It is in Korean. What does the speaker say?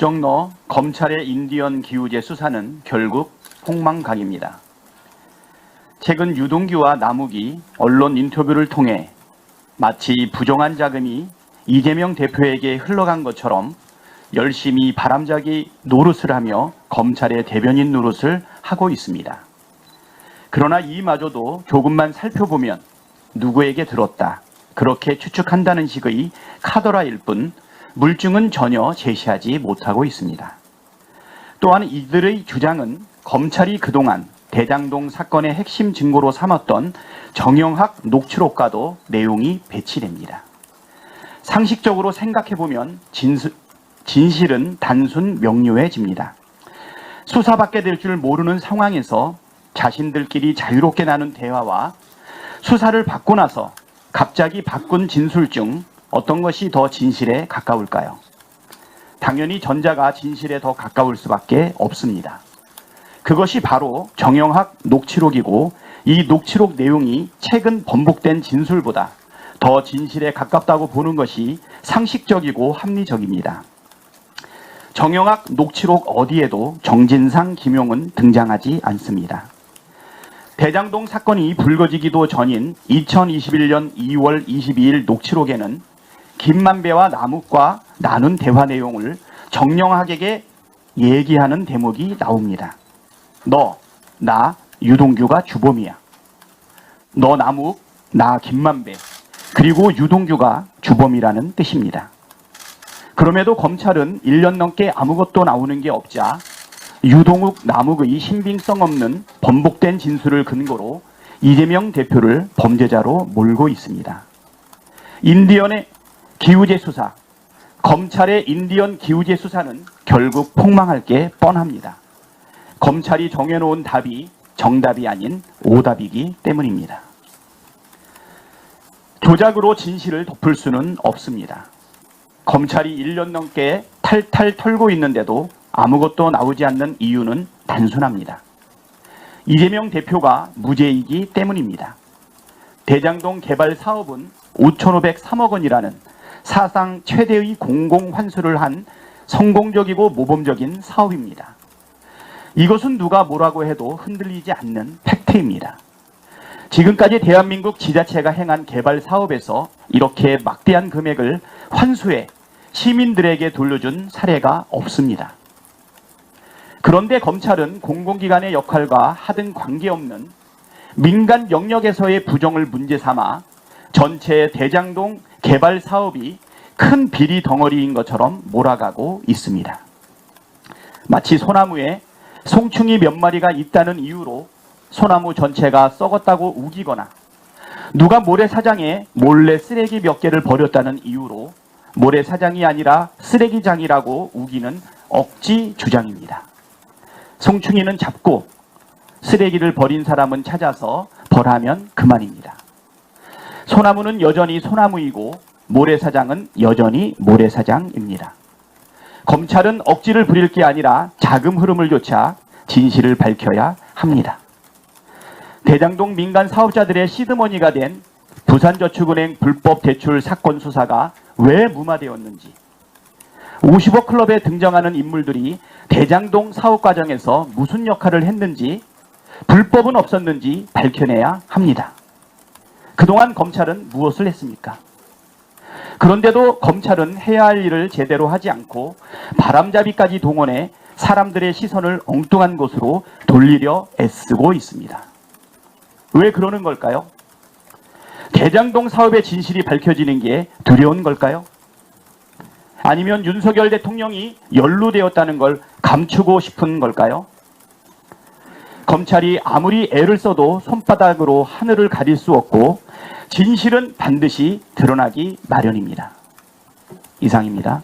법정너 검찰의 인디언 기우제 수사는 결국 폭망각입니다. 최근 유동규와 남욱이 언론 인터뷰를 통해 마치 부정한 자금이 이재명 대표에게 흘러간 것처럼 열심히 바람잡이 노릇을 하며 검찰의 대변인 노릇을 하고 있습니다. 그러나 이마저도 조금만 살펴보면 누구에게 들었다. 그렇게 추측한다는 식의 카더라일 뿐 물증은 전혀 제시하지 못하고 있습니다. 또한 이들의 주장은 검찰이 그동안 대장동 사건의 핵심 증거로 삼았던 정영학 녹취록과도 내용이 배치됩니다. 상식적으로 생각해보면 진수, 진실은 단순 명료해집니다. 수사받게 될 줄 모르는 상황에서 자신들끼리 자유롭게 나눈 대화와 수사를 받고 나서 갑자기 바꾼 진술 중 어떤 것이 더 진실에 가까울까요? 당연히 전자가 진실에 더 가까울 수밖에 없습니다. 그것이 바로 정영학 녹취록이고 이 녹취록 내용이 최근 번복된 진술보다 더 진실에 가깝다고 보는 것이 상식적이고 합리적입니다. 정영학 녹취록 어디에도 정진상, 김용은 등장하지 않습니다. 대장동 사건이 불거지기도 전인 2021년 2월 22일 녹취록에는 김만배와 남욱과 나눈 대화 내용을 정영학에게 얘기하는 대목이 나옵니다. 너, 나, 유동규가 주범이야. 너 남욱, 나 김만배, 그리고 유동규가 주범이라는 뜻입니다. 그럼에도 검찰은 1년 넘게 아무것도 나오는 게 없자 유동욱, 남욱의 신빙성 없는 번복된 진술을 근거로 이재명 대표를 범죄자로 몰고 있습니다. 인디언의 기우제 수사, 검찰의 인디언 기우제 수사는 결국 폭망할 게 뻔합니다. 검찰이 정해놓은 답이 정답이 아닌 오답이기 때문입니다. 조작으로 진실을 덮을 수는 없습니다. 검찰이 1년 넘게 탈탈 털고 있는데도 아무것도 나오지 않는 이유는 단순합니다. 이재명 대표가 무죄이기 때문입니다. 대장동 개발 사업은 5,503억 원이라는 사상 최대의 공공 환수를 한 성공적이고 모범적인 사업입니다. 이것은 누가 뭐라고 해도 흔들리지 않는 팩트입니다. 지금까지 대한민국 지자체가 행한 개발 사업에서 이렇게 막대한 금액을 환수해 시민들에게 돌려준 사례가 없습니다. 그런데 검찰은 공공기관의 역할과 하등 관계없는 민간 영역에서의 부정을 문제 삼아 전체 대장동 개발 사업이 큰 비리 덩어리인 것처럼 몰아가고 있습니다. 마치 소나무에 송충이 몇 마리가 있다는 이유로 소나무 전체가 썩었다고 우기거나 누가 모래사장에 몰래 쓰레기 몇 개를 버렸다는 이유로 모래사장이 아니라 쓰레기장이라고 우기는 억지 주장입니다. 송충이는 잡고 쓰레기를 버린 사람은 찾아서 벌하면 그만입니다. 소나무는 여전히 소나무이고 모래사장은 여전히 모래사장입니다. 검찰은 억지를 부릴 게 아니라 자금 흐름을 쫓아 진실을 밝혀야 합니다. 대장동 민간 사업자들의 시드머니가 된 부산저축은행 불법 대출 사건 수사가 왜 무마되었는지 50억 클럽에 등장하는 인물들이 대장동 사업 과정에서 무슨 역할을 했는지 불법은 없었는지 밝혀내야 합니다. 그동안 검찰은 무엇을 했습니까? 그런데도 검찰은 해야 할 일을 제대로 하지 않고 바람잡이까지 동원해 사람들의 시선을 엉뚱한 곳으로 돌리려 애쓰고 있습니다. 왜 그러는 걸까요? 대장동 사업의 진실이 밝혀지는 게 두려운 걸까요? 아니면 윤석열 대통령이 연루되었다는 걸 감추고 싶은 걸까요? 검찰이 아무리 애를 써도 손바닥으로 하늘을 가릴 수 없고 진실은 반드시 드러나기 마련입니다. 이상입니다.